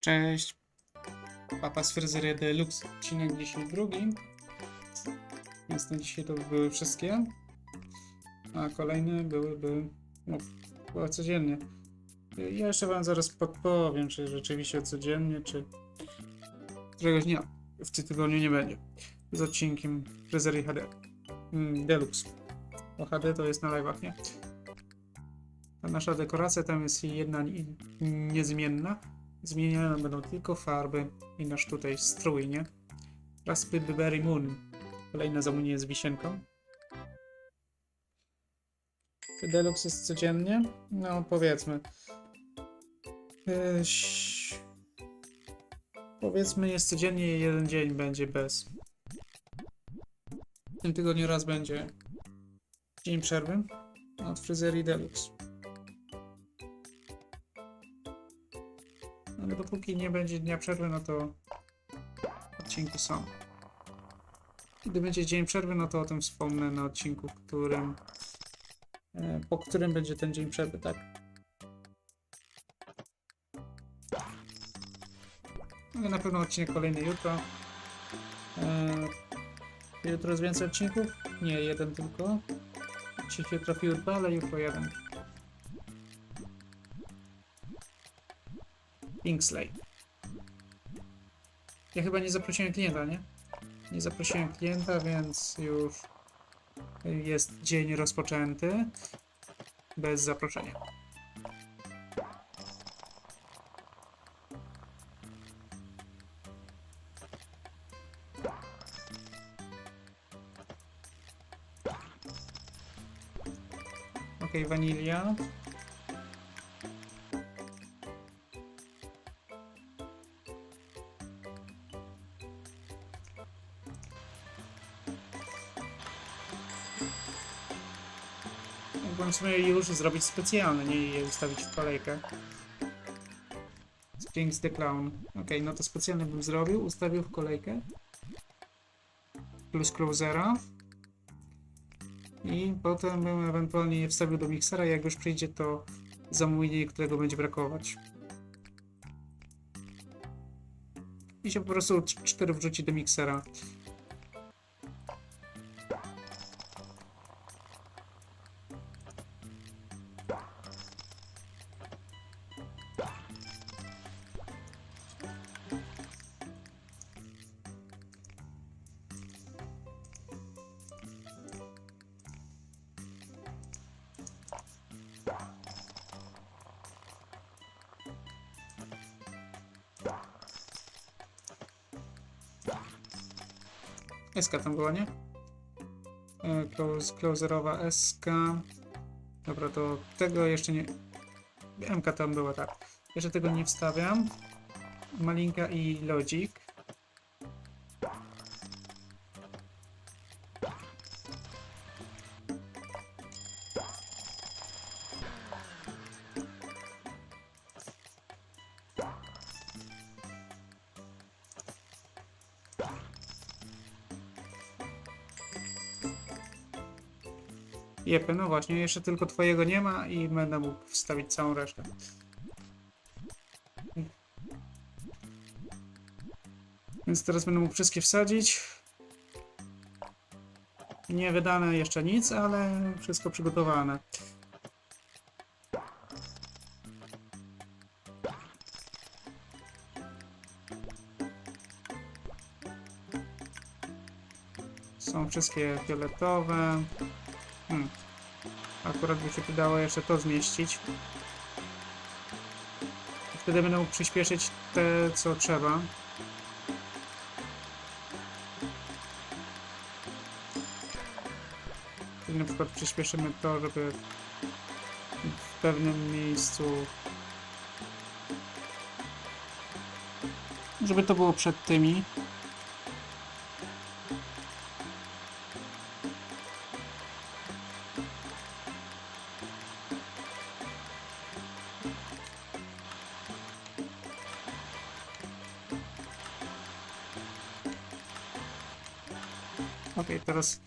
Cześć. Papa z Fryzeria Deluxe, odcinek dzisiaj drugi. Więc na dzisiaj to by były wszystkie. A kolejne byłyby, no, codziennie. Ja jeszcze wam zaraz podpowiem, czy rzeczywiście codziennie, czy któregoś dnia w tym tygodniu nie będzie. Z odcinkiem Fryzerii HD. Mm, Deluxe. Bo HD to jest na live'ach, nie? Ta nasza dekoracja tam jest jedna ni- niezmienna. Zmieniane będą tylko farby i nasz tutaj strój, nie? Raspberry Moon. Kolejne zamówienie z wisienką. Czy Deluxe jest codziennie? No, powiedzmy. Eś... Powiedzmy jest codziennie, jeden dzień będzie bez. W tym tygodniu raz będzie dzień przerwy od fryzerii Deluxe. Dopóki nie będzie dnia przerwy, no to odcinki są. Gdy będzie dzień przerwy, no to o tym wspomnę na odcinku, którym e, po którym będzie ten dzień przerwy, tak? Ale na pewno odcinek kolejny jutro. E, jutro jest więcej odcinków? Nie, jeden tylko. Dzisiaj jutro piórka, ale jutro jeden. Kingsley. Ja chyba nie zaprosiłem klienta, nie? Nie zaprosiłem klienta, więc już jest dzień rozpoczęty bez zaproszenia. Ok, wanilia. Mógłbym sobie już zrobić specjalne, nie je ustawić w kolejkę. Springs the Clown. Ok, no to specjalnie bym zrobił, ustawił w kolejkę. Plus closera. I potem bym ewentualnie je wstawił do miksera, jak już przyjdzie to zamówienie, którego będzie brakować. I się po prostu cz- cztery wrzuci do miksera. SK tam była, nie? E, Close, closerowa SK. Dobra, to tego jeszcze nie... MK tam była, tak. Jeszcze tego nie wstawiam. Malinka i Logic. Jepy, no właśnie, jeszcze tylko twojego nie ma i będę mógł wstawić całą resztę. Więc teraz będę mógł wszystkie wsadzić. Nie wydane jeszcze nic, ale wszystko przygotowane. Są wszystkie fioletowe. Hmm. Akurat by się udało jeszcze to zmieścić. Wtedy będę mógł przyspieszyć te, co trzeba. Czyli na przykład przyspieszymy to, żeby w pewnym miejscu... Żeby to było przed tymi. Ok, teraz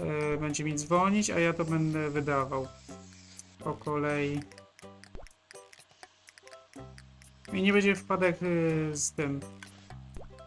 e, będzie mi dzwonić, a ja to będę wydawał po kolei. I nie będzie wpadek y, z tym.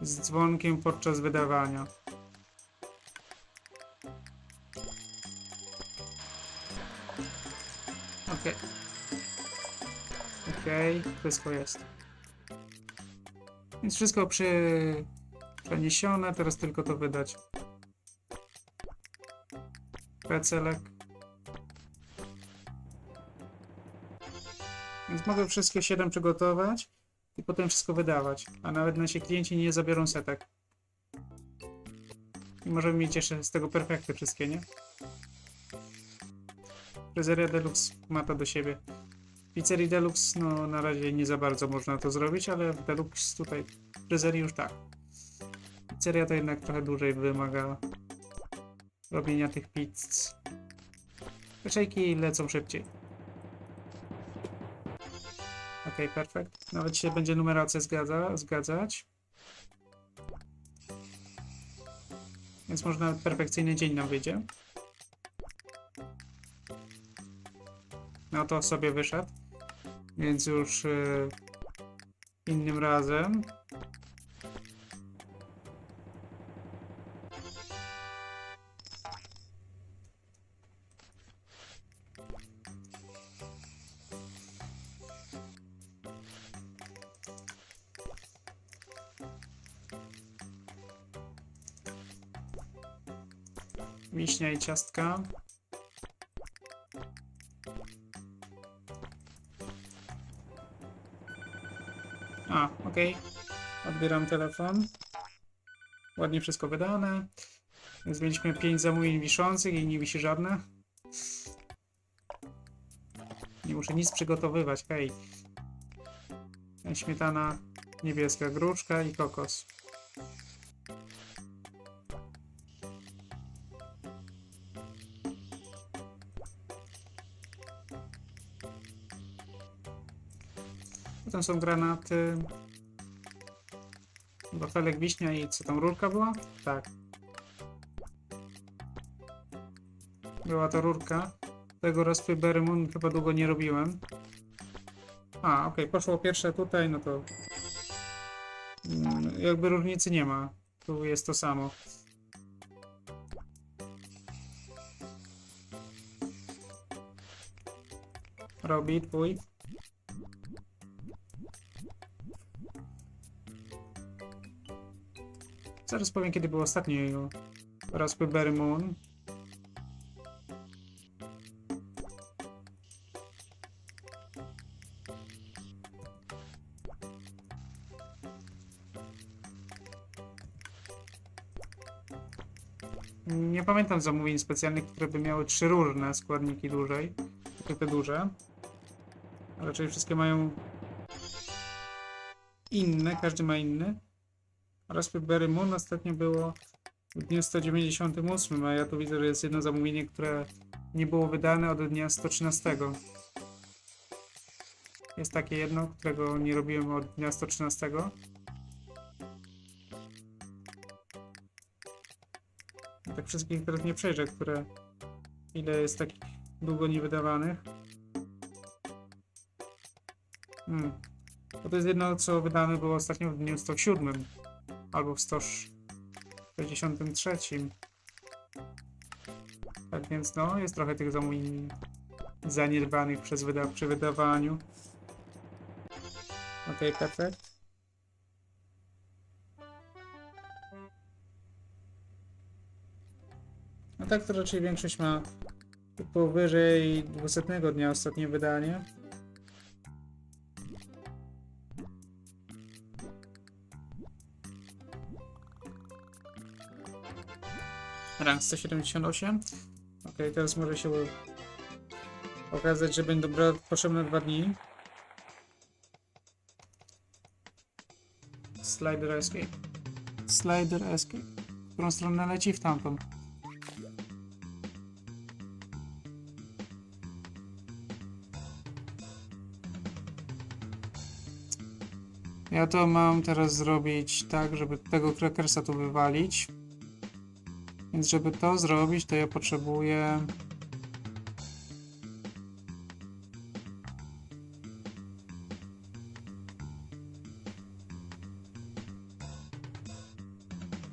Z dzwonkiem podczas wydawania. Okej. Okej, wszystko jest. Więc wszystko przy... przeniesione, teraz tylko to wydać. Pecelek. Więc mogę wszystkie 7 przygotować i potem wszystko wydawać. A nawet nasi klienci nie zabiorą setek. I możemy mieć jeszcze z tego perfekty wszystkie, nie? Fryzeria Deluxe ma to do siebie. Pizzerii Deluxe, no na razie nie za bardzo można to zrobić, ale Deluxe tutaj, w fryzerii już tak. Pizzeria to jednak trochę dłużej wymaga robienia tych pizz. Szejki lecą szybciej. Ok, perfekt. Nawet się będzie numeracja zgadza, zgadzać. Więc może nawet perfekcyjny dzień nam wyjdzie. No to sobie wyszedł. Więc już yy, innym razem. Wiśnia i ciastka. A, okej. Odbieram telefon. Ładnie wszystko wydane. Więc mieliśmy 5 zamówień wiszących i nie wisi żadne. Nie muszę nic przygotowywać, hej. Śmietana niebieska, gruszka i kokos. Są granaty. Wafelek wiśnia i co tam, rurka była? Tak. Była to rurka. Tego rozpy Berrymoon chyba długo nie robiłem. A, okej, poszło pierwsze tutaj, no to... Mm, jakby różnicy nie ma. Tu jest to samo. Robi twój. Zaraz powiem, kiedy był ostatni jego Raspberry Moon. Nie pamiętam zamówień specjalnych, które by miały trzy różne składniki dłużej. Tylko te duże. Raczej wszystkie mają inne, każdy ma inny. Raspberry Moon ostatnio było w dniu 198, a ja tu widzę, że jest jedno zamówienie, które nie było wydane od dnia 113. Jest takie jedno, którego nie robiłem od dnia 113. Ja tak wszystkich teraz nie przejrzę, które ile jest takich długo niewydawanych. Hmm. To jest jedno, co wydane było ostatnio w dniu 107 albo w 163. Tak więc no, jest trochę tych zamówień zaniedbanych przez wyda przy wydawaniu. Ok, perfekt. No tak to raczej większość ma powyżej 200 dnia ostatnie wydanie. Rank 178. Ok, teraz może się okazać, że będą potrzebne dwa dni. Slider Escape. Slider Escape. W którą stronę leci? W tamtą. Ja to mam teraz zrobić tak, żeby tego crackersa tu wywalić. Więc żeby to zrobić, to ja potrzebuję...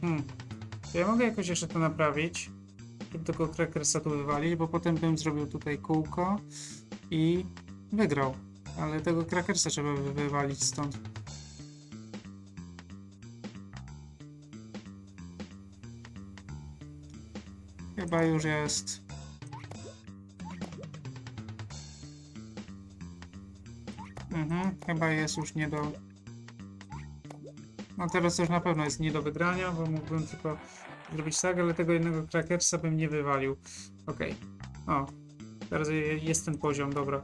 Hmm. To ja mogę jakoś jeszcze to naprawić, żeby tego crackersa tu wywalić, bo potem bym zrobił tutaj kółko i wygrał. Ale tego crackersa trzeba wywalić stąd. Chyba już jest. Mhm, chyba jest już nie do. No teraz już na pewno jest nie do wygrania, bo mógłbym tylko zrobić tak, ale tego jednego krakersa bym nie wywalił. Okej. O, teraz je- jest ten poziom, dobra.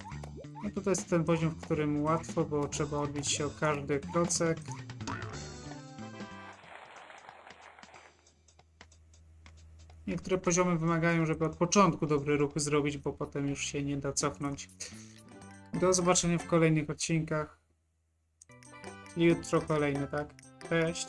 No to jest ten poziom, w którym łatwo, bo trzeba odbić się o każdy klocek. Niektóre poziomy wymagają, żeby od początku dobry ruch zrobić, bo potem już się nie da cofnąć. Do zobaczenia w kolejnych odcinkach. Jutro kolejny, tak? Cześć.